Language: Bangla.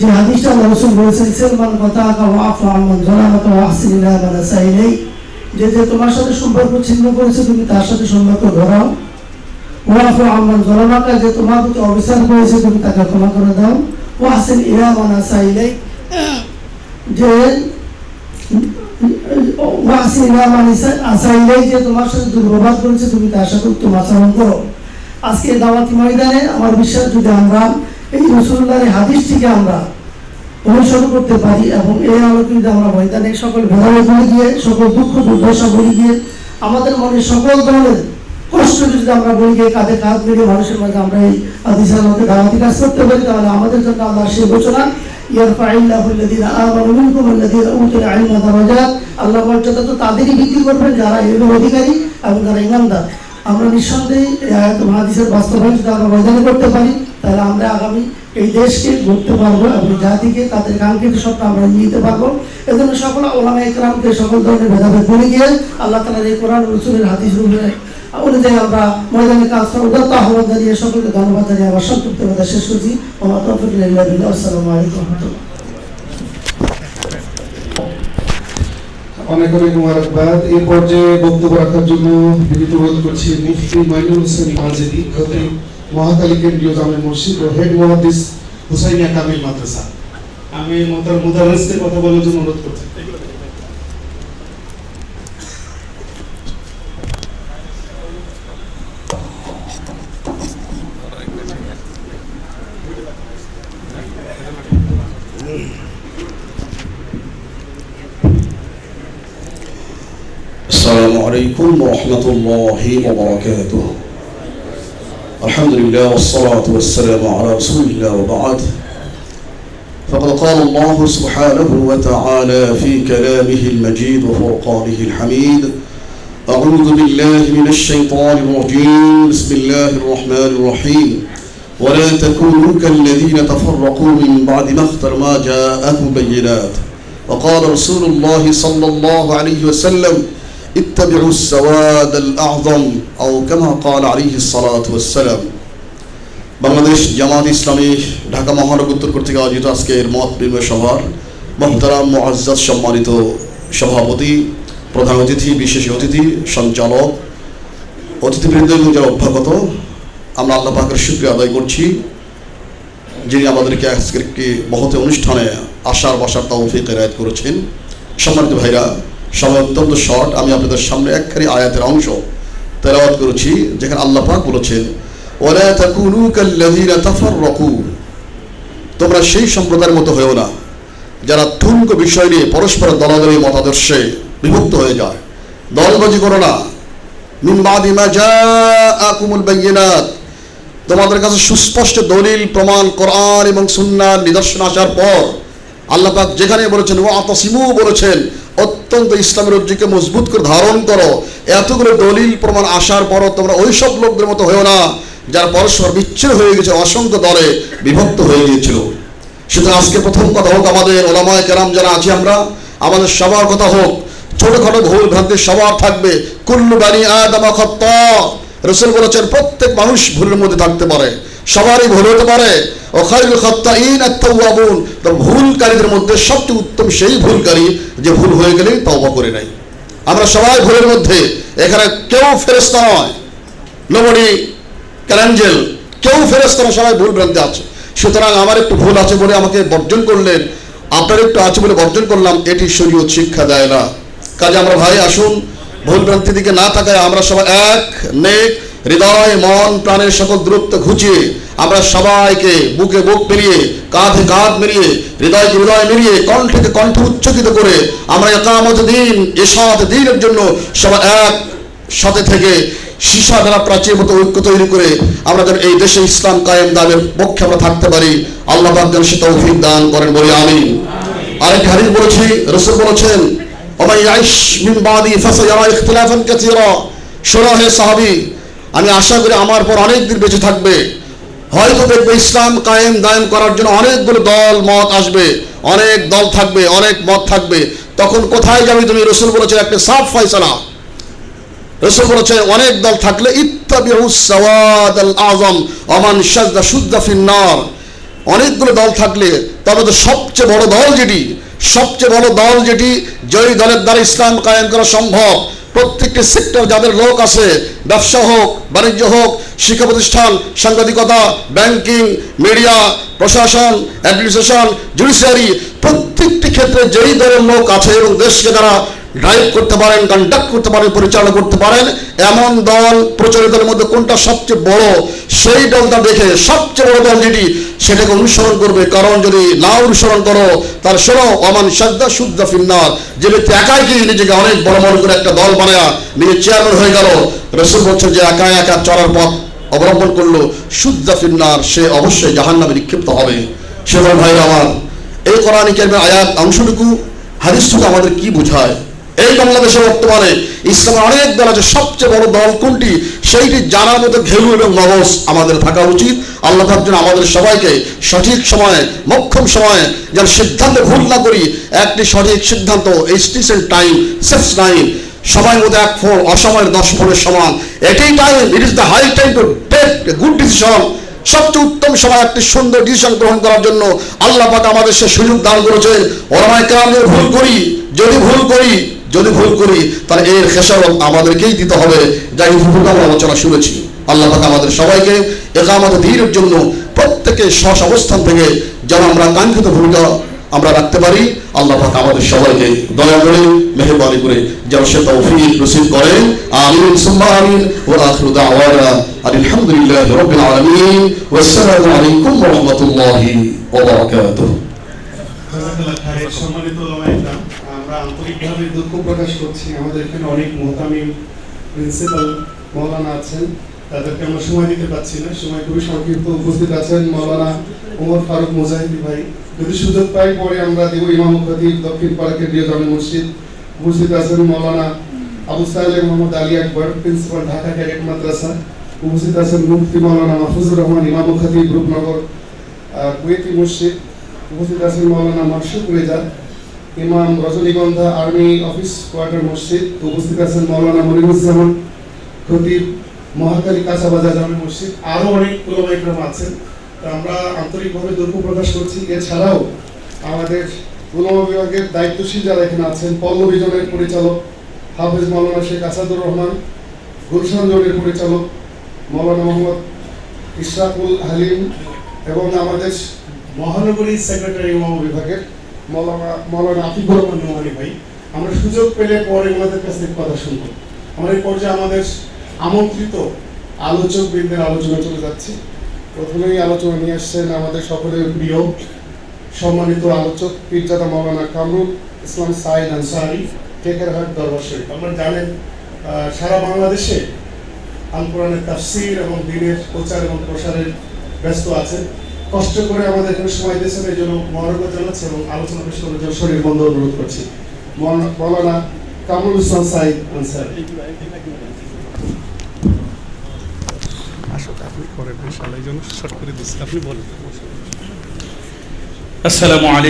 যে হাদিসটা রসুল বলেছেন, সেলমান কথা যে যে তোমার সাথে সম্পর্ক ছিন্ন করেছে, তুমি তার সাথে সম্পর্ক ধরাও। ওয়াফু আহমদ জনামাকা যে তোমার প্রতি অবিচার করেছে, তুমি তাকে ক্ষমা করে দাও। ও আসেন ইলা মানে সাইলেই যে সাইলেই যে তোমার সাথে দুর্ব্যবহার করেছে, তুমি তার সাথে উত্তম আচরণ করো। আজকে দাওয়াতি ময়দানে আমার বিশ্বাস, যদি আমরা এই রসুল্লাহর হাদিসটিকে আমরা অনুসরণ করতে পারি এবং এই আলোকে যদি আমরা ময়দানে সকল ভেদাভেদ ভুলে গিয়ে, সকল দুঃখ দুর্দশা ভুলে গিয়ে, আমাদের মনে সকল ধরনের কষ্ট যদি আমরা বলি গিয়ে কাঁধে কাঁধ মিলিয়ে মানুষের মাঝে আমরা এই হাদিসের মধ্যে দাওয়াতি কাজ করতে পারি, তাহলে আমাদের জন্য আল্লাহ সেই ঘোষণা আল্লাহ মর্যাদা তো তাদেরই বৃদ্ধি করবেন যারা ইলমের অধিকারী এবং যারা ইমানদার। আমরা নিঃসন্দেহে এই আয়াত হাদিসের বাস্তবায়ন যদি আমরা ময়দানে করতে পারি, তাহলে আমরা আগামী এই দেশকে গড়তে পারব এবং জাতিকে তাদের কাঙ্ক্ষিত স্বপ্ন আমরা নিয়ে যেতে পারব। এজন্য সকল ওলামা একরামকে সকল ধরনের ভেদাভেদ করে গিয়ে আল্লাহ তালার এই কোরআন রসুলের হাদিস রূপে অনুযায়ী আমরা ময়দানে কাজ করার উদাত্ত আহ্বান জানিয়ে সকলকে ধন্যবাদ জানিয়ে আমার সংক্ষিপ্ত কথা শেষ করছি। আমার তফিক আসসালামু আলাইকুম রহমতুল্লাহ। অনেক অনেক মোবারকবাদ। এই পর্যায়ে বক্তব্য রাখার জন্য বিনীত বোধ করছি মুফতি মাইনুল হোসেন মাজেদি খতিব মহাকালী কেন্দ্রীয় জামে মসজিদ ও হেড মহাদিস হুসাইনিয়া কামিল মাদ্রাসা। আমি মোতার মুদাররিসদের কথা বলার জন্য অনুরোধ করছি। السلام عليكم ورحمة الله وبركاته. الحمد لله والصلاة والسلام على رسول الله وبعد. فقد قال الله سبحانه وتعالى في كلامه المجيد وفرقانه الحميد أعوذ بالله من الشيطان الرجيم. بسم الله الرحمن الرحيم. ولا تكونوا كالذين تفرقوا من بعد ما اختر ما جاءهم بينات. وقال رسول الله صلى الله عليه وسلم اتبعوا السواد الأعظم أو كما قال عليه الصلاة والسلام বাংলাদেশ জামাত ইসলামী ঢাকা মহানগর উত্তর কর্তৃক আয়োজিত আজকের মত বিনিময় সভার মহতারাম মুআজ্জাজ সম্মানিত সভাপতি প্রধান অতিথি বিশেষ অতিথি সঞ্চালক অতিথিবৃন্দ এবং যারা অভ্যাগত আমরা আল্লাহ পাকের শুক্রিয়া আদায় করছি যিনি আমাদেরকে আজকের একটি মহতে অনুষ্ঠানে আসার বাসার তৌফিক এরায়ত করেছেন সম্মানিত ভাইরা সময় অত্যন্ত শর্ট আমি আপনাদের সামনে একখানি আয়াতের অংশ তেলাওয়াত করেছি, যেখানে আল্লাহ পাক বলেছেন তোমরা সেই সম্প্রদায়ের মতো হয়েও না, যারা ঠুনক বিষয় নিয়ে পরস্পর দলাদলি মতাদর্শে বিভক্ত হয়ে যায়। দলবাজি করো না। মা জাআকুমুল তোমাদের কাছে সুস্পষ্ট দলিল, প্রমাণ, কোরআন এবং সুন্নার নিদর্শন আসার পর আল্লাহ যেখানে বলেছেন ও আতসিমু বলেছেন অত্যন্ত ইসলামের রজ্জুকে মজবুত করে ধারণ করো। এতগুলো দলিল প্রমাণ আসার পরও তোমরা ওই সব লোকদের মতো হয়েও না, যারা পরস্পর বিচ্ছিন্ন হয়ে গেছে, অসংখ্য দলে বিভক্ত হয়ে গিয়েছিল। সুতরাং আজকে প্রথম কথা হোক আমাদের ওলামায় কেরাম যারা আছি আমরা, আমাদের সবার কথা হোক, ছোটখাটো ভুল ভ্রান্তি সবার থাকবে। কুল্লু বানি আদামা খত্তা। রসুল বলেছেন, প্রত্যেক মানুষ ভুলের মধ্যে থাকতে পারে। সবারই ভুল হতে পারে। তো ভুলকারীদের মধ্যে সবচেয়ে উত্তম সেই ভুলকারী যে ভুল হয়ে গেলেই তওবা করে নাই আমরা সবাই ভুলের মধ্যে। এখানে কেউ ফেরেস্তা নয়। নবডি ক্যালেঞ্জেল, কেউ ফেরেস্তা নয়, সবাই ভুল ভ্রান্তি আছে। সুতরাং আমার একটু ভুল আছে বলে আমাকে বর্জন করলেন। আপনার একটু আছে বলে বর্জন করলাম, এটি শরীয়ত শিক্ষা দেয় না। কাজে আমরা ভাই, আসুন। ভুল ভ্রান্তির দিকে না থাকায় আমরা সবাই এক, নেক, হৃদয়, মন, প্রাণের সকল দূরত্ব ঘুচিয়ে আমরা সবাইকে বুকে বুক মিলিয়ে, কাঁধে কাঁধ মিলিয়ে, হৃদয়কে হৃদয় মিলিয়ে, কণ্ঠকে কণ্ঠ উচ্চকিত করে আমরা একামত দিন এসাত দিনের জন্য সবাই এক সাথে থেকে সীসা দ্বারা প্রাচীর মতো ঐক্য তৈরি করে আমরা যেন এই দেশে ইসলাম কায়েম দামের পক্ষে আমরা থাকতে পারি। আল্লাহ যেন সে তৌফিক দান করেন বলে আমি আরেক হাদিস বলেছি, রসুল বলেছেন ومن يعش من بعدي فسيرى اختلافا كثيرا শোনো হে সাহাবি আমি আশা করি আমার পর অনেক দিন বেঁচে থাকবে হয়তো দেখবে ইসলাম কায়েম দায়েম করার জন্য অনেকগুলো দল মত আসবে অনেক দল থাকবে অনেক মত থাকবে তখন কোথায় যাবে তুমি রসুল বলেছে একটা সাফ ফয়সালা রসুল বলেছে অনেক দল থাকলে ইত্তাবিউ সাওয়াদ আল আজম অমান সাজদা শুদ্ধা ফিন্নার অনেকগুলো দল থাকলে তবে তো সবচেয়ে বড় দল যেটি সবচেয়ে বড় দল যেটি জয়ী দলের দ্বারা ইসলাম কায়েম করা সম্ভব, প্রত্যেকটি সেক্টর যাদের লোক আছে, ব্যবসা হোক, বাণিজ্য হোক, শিক্ষা প্রতিষ্ঠান, সাংবাদিকতা ব্যাংকিং মিডিয়া প্রশাসন অ্যাডমিনিস্ট্রেশন জুডিশিয়ারি প্রত্যেকটি ক্ষেত্রে যেই দলের লোক আছে এবং দেশকে তারা ড্রাইভ করতে পারেন কন্ডাক্ট করতে পারেন, পরিচালনা করতে পারেন, এমন দল প্রচলিতের মধ্যে কোনটা সবচেয়ে বড়, সেই দলটা দেখে সবচেয়ে বড় দল যেটি, সেটাকে অনুসরণ করবে। কারণ যদি না অনুসরণ করো, তার শোনো অমান সাজদা শুদ্ধা ফিন্নার। যে ব্যক্তি একাই কি নিজেকে অনেক বড় মনে করে একটা দল বানায়া নিজে চেয়ারম্যান হয়ে গেল, রসুল বলছেন যে একা একা চলার পথ অবলম্বন করল শুদ্ধা ফিন্নার, সে অবশ্যই জাহান্নামে নিক্ষিপ্ত হবে। সেবার ভাই আমার, এই কোরআনিকের আয়াত অংশটুকু, হাদিসটুকু আমাদের কি বোঝায়? এই বাংলাদেশে বর্তমানে ইসলামের অনেক দল আছে, সবচেয়ে বড় দল কোনটি? সেইটি জানার মতো ঘেউ এবং মগজ আমাদের থাকা উচিত। আল্লাহ জন্য আমাদের সবাইকে সঠিক সময়ে, মক্ষম সময়ে যেন সিদ্ধান্ত ভুল না করি, একটি সঠিক সিদ্ধান্ত এস্টিসেন্ট টাইম সেফ টাইম সময় মতো এক ফোন অসময়ের দশ ফোনের সমান। এটাই time it is the high time to take good decision সবচেয়ে উত্তম সময় একটি সুন্দর ডিসিশন গ্রহণ করার জন্য আল্লাহ পাক আমাদের সে সুযোগ দান ওরামায় কেরাম ভুল করি, যদি ভুল করি যদি ভুল করি, তাহলে এর খেসারত আমাদেরকেই দিতে হবে। যাই ভুল আমরা আলোচনা শুনেছি। আল্লাহ পাক আমাদের সবাইকে একামত ধীরের জন্য প্রত্যেকে স্বস অবস্থান থেকে যেন আমরা কাঙ্ক্ষিত ভূমিকা আমরা রাখতে পারি। আল্লাহ পাক আমাদের সবাইকে দয়া করে, মেহরবানি করে যেন সে তৌফিক করেন আমিন, সুম্মা আলাইকুম সম্মানিত আমরা আন্তরিকভাবে দুঃখ প্রকাশ করছি। আমাদের এখানে অনেক মোহতামিম প্রিন্সিপাল মৌলানা আছেন। তাদেরকে আমরা সময় দিতে পারছি না। সময় খুবই সংক্ষিপ্ত উপস্থিত আছেন মৌলানা ওমর ফারুক মুজাহিদি ভাই। যদি সুযোগ পাই পরে আমরা দেব ইমাম খতিব দক্ষিণ পাড়া কেন্দ্রীয় জামে মসজিদ। উপস্থিত আছেন মৌলানা আবু সাহেব মোহাম্মদ আলী আকবর প্রিন্সিপাল ঢাকা ক্যাডেট মাদ্রাসা। উপস্থিত আছেন মুফতি মৌলানা মাহফুজুর রহমান, ইমাম খতিব রূপনগর কুয়েতি মসজিদ। উপস্থিত আছেন মৌলানা মাকসুদ রেজা। ইমাম রজনীগন্ধা আর্মি অফিস, কোয়ার্টার মসজিদ, উপস্থিত আছেন মৌলানা মনিরুজ্জামান, খতিব মহাকালী কাঁচাবাজার জামে মসজিদ আরও অনেক উলামা ইকরাম আছেন। আমরা আন্তরিকভাবে দুঃখ প্রকাশ করছি। এছাড়াও আমাদের উলামা বিভাগের দায়িত্বশীল যারা এখানে আছেন পল্লবী জনের পরিচালক হাফেজ মৌলানা শেখ আসাদুর রহমান, গুলশান জনের পরিচালক মৌলানা মোহাম্মদ ইশরাকুল হালিম এবং আমাদের মহানগরী সেক্রেটারি উমা বিভাগের মৌলানা মৌলানা আফিকুর রহমান নোমানি ভাই, আমরা সুযোগ পেলে পরে ওনাদের কাছ থেকে কথা শুনব। আমরা এই পর্যায়ে আমাদের আমন্ত্রিত আলোচক বৃন্দের আলোচনা চলে যাচ্ছে। প্রথমেই আলোচনা নিয়ে আসছেন আমাদের সকলের প্রিয়, সম্মানিত আলোচক, পীরজাদা মৌলানা কামরুল ইসলাম সাইদ আনসারি টেকেরহাট দরবার শরীফ। আপনারা জানেন সারা বাংলাদেশে আল কোরআনের তাফসির এবং দিনের প্রচার এবং প্রসারে ব্যস্ত আছেন। কষ্ট করে আমাদের এখানে সময় দিয়েছেন, এই জন্য মহানগর জানাচ্ছি এবং আলোচনা পেশ করার জন্য শরীর বন্ধ অনুরোধ করছি। মৌলানা- কামরুল ইসলাম সাইদ আনসার। আসসালামু আলাইকুম।